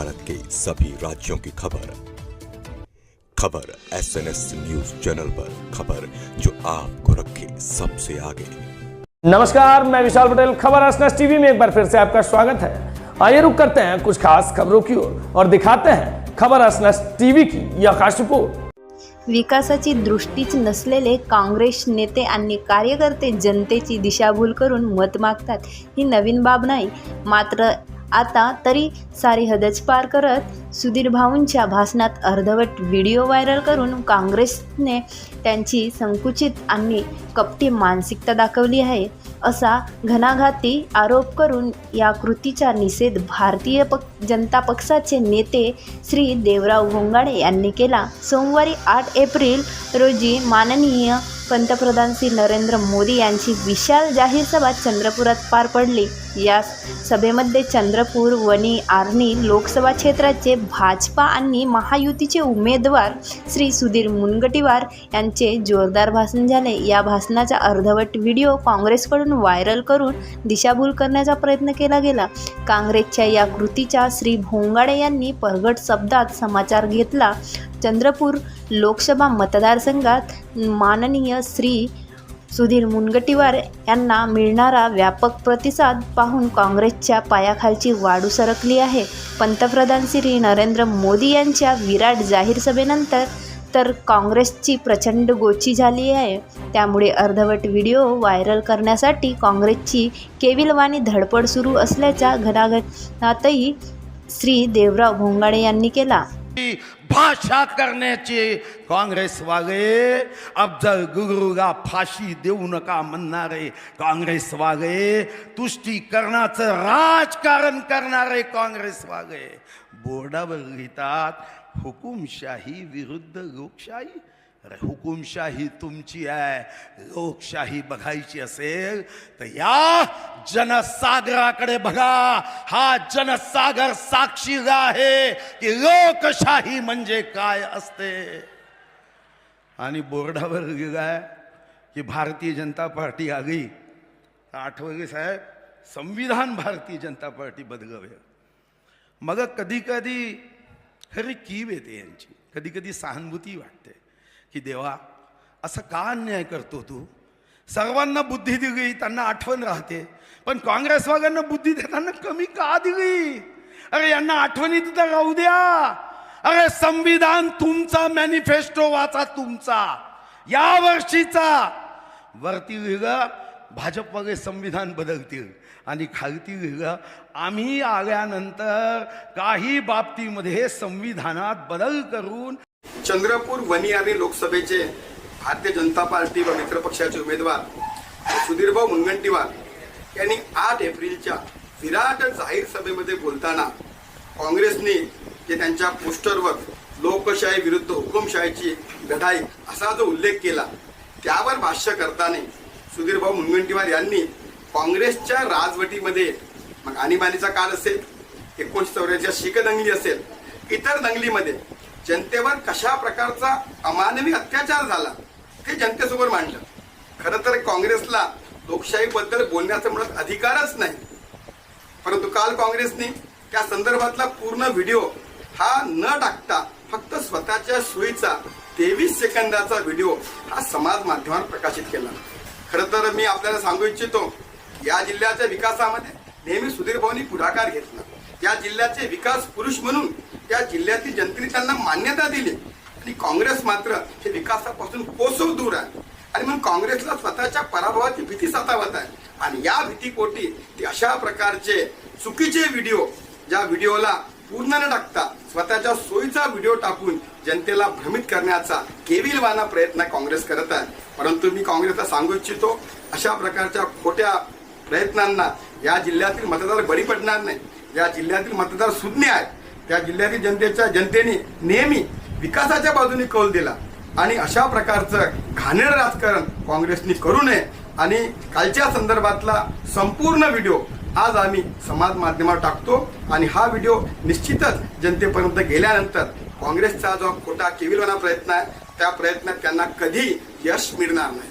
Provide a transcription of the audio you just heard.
भारत के सभी राज्यों की खबर। खबर S N S news channel पर खबर जो आपको रखे सबसे आगे। नमस्कार मैं विशाल पटेल। खबर असनस टीवी में एक बार फिर से आपका स्वागत है। आइए रुक करते हैं कुछ खास खबरों की ओर और दिखाते हैं खबर असनस टीवी की यह खास रिपोर्ट। विकासाची दृष्टीच नसलेले काँग्रेस नेते आणि कार्यकर्ते जनतेची दिशाभूल करून मत मागतात. ही नवीन बाब नाही मात्र आता तरी सारी हदच पार करत सुधीर भाऊंच्या भाषणात अर्धवट व्हिडिओ व्हायरल करून काँग्रेसने त्यांची संकुचित आणि कपटी मानसिकता दाखवली आहे असा घणाघाती आरोप करून या कृतीचा निषेध भारतीय पक जनता पक्षाचे नेते श्री देवराव घोंगाडे यांनी केला. सोमवारी आठ एप्रिल रोजी माननीय पंतप्रधान श्री नरेंद्र मोदी यांची विशाल जाहीर सभा चंद्रपुरात पार पडली. या सभेमध्ये चंद्रपूर वणी आर्णी लोकसभा क्षेत्राचे भाजपा आणि महायुतीचे उमेदवार श्री सुधीर मुनगटीवार यांचे जोरदार भाषण झाले. या भाषणाचा अर्धवट व्हिडिओ काँग्रेसकडून व्हायरल करून दिशाभूल करण्याचा प्रयत्न केला गेला. काँग्रेसच्या या कृतीचा श्री भोंगाडे यांनी परगट शब्दात समाचार घेतला. चंद्रपूर लोकसभा मतदारसंघात माननीय श्री सुधीर मुनगटीवार यांना मिळणारा व्यापक प्रतिसाद पाहून काँग्रेसच्या पायाखालची वाढू सरकली आहे. पंतप्रधान श्री नरेंद्र मोदी यांच्या विराट जाहीर सभेनंतर तर काँग्रेसची प्रचंड गोची झाली आहे. त्यामुळे अर्धवट व्हिडिओ व्हायरल करण्यासाठी काँग्रेसची केविलवाणी धडपड सुरू असल्याच्या घणाघणातही श्री देवराव भोंगाडे यांनी केला. भाषा करण्याचे काँग्रेस वागे अफजल गुरुला फाशी देऊ नका म्हणणारे काँग्रेस वागे तुष्टीकरणाचं राजकारण करणारे काँग्रेस वागे बोर्डावर लिहितात हुकुमशाही विरुद्ध लोकशाही अरे हुकुमशाही तुमची आहे. लोकशाही बघायची असेल तर या जनसागराकडे बघा. हा जनसागर साक्षी आहे की लोकशाही म्हणजे काय असते? आणि बोर्डावर गेलाय की भारतीय जनता पार्टी आली. आठवले साहेब संविधान भारतीय जनता पार्टी बदलवे. मग कधी कधी खरी कीव येते यांची. कधी कधी सहानुभूती वाटते. की देवा असं का अन्याय करतो तू? सर्वांना बुद्धी दिली त्यांना आठवण राहते. पण काँग्रेसवाल्यांना बुद्धी देताना कमी का दिली? अरे यांना आठवणी तिथं राहू द्या. अरे संविधान तुमचा मॅनिफेस्टो वाचा तुमचा. या वर्षीचा. वरती लिहिलं वगैरे संविधान बदलतील. आणि खालती लिहिलं आम्ही आल्यानंतर काही बाबतीमध्ये संविधानात बदल करून चंद्रपूर वनी आणि लोकसभेचे भारतीय जनता पार्टी व मित्रपक्षाचे उमेदवार सुधीरभाऊ मुनगंटीवार यांनी आठ एप्रिलच्या विराट जाहीर सभेमध्ये बोलताना काँग्रेसने जे त्यांच्या पोस्टरवर लोकशाही विरुद्ध हुकुमशाहीची लढाई असा जो उल्लेख केला त्यावर भाष्य करताना सुधीरभाऊ मुनगंटीवार यांनी काँग्रेसच्या राजवटीमध्ये मग आणीबाणीचा काळ असेल एकोणीस चौऱ्याच्या शीख दंगली असेल इतर दंगलीमध्ये जनतेवर कशा प्रकारचा अमानवी अत्याचार झाला ते जनतेसमोर मांडलं. खरं तर काँग्रेसला लोकशाहीबद्दल बोलण्याचा मुळात अधिकारच नाही. परंतु काल काँग्रेसने त्या संदर्भातला पूर्ण व्हिडिओ हा न टाकता फक्त स्वतःच्या सोयीचा तेवीस सेकंदाचा व्हिडिओ हा समाज माध्यमावर प्रकाशित केला. खरं तर मी आपल्याला सांगू इच्छितो या जिल्ह्याच्या विकासामध्ये नेहमी सुधीर भाऊनी पुढाकार घेतला. या जिल्ह्याचे विकास पुरुष म्हणून त्या जिल्ह्यातील जनतेने त्यांना मान्यता दिली. आणि काँग्रेस मात्र हे विकासापासून कोसो दूर आहे. आणि म्हणून काँग्रेसला स्वतःच्या पराभवाची भीती सतावत आहे. आणि या भीतीपोटी ते अशा प्रकारचे चुकीचे व्हिडिओ ज्या व्हिडिओला पूर्ण न टाकता स्वतःच्या सोयीचा व्हिडिओ टाकून जनतेला भ्रमित करण्याचा केविलवाना प्रयत्न काँग्रेस करत आहे. परंतु मी काँग्रेसला सांगू इच्छितो अशा प्रकारच्या खोट्या प्रयत्नांना या जिल्ह्यातील मतदार बळी पडणार नाही. या जिल्ह्यातील मतदार सुज्ञ आहेत. त्या जिल्ह्यातील जनतेच्या जनतेने नेहमी विकासाच्या बाजूने कौल दिला. आणि अशा प्रकारचं घाणेर राजकारण काँग्रेसने करू नये. आणि कालच्या संदर्भातला संपूर्ण व्हिडिओ आज आम्ही समाज माध्यमावर टाकतो. आणि हा व्हिडिओ निश्चितच जनतेपर्यंत गेल्यानंतर काँग्रेसचा जो खोटा केविलवाना प्रयत्न आहे त्या प्रयत्नात त्यांना कधी यश मिळणार नाही.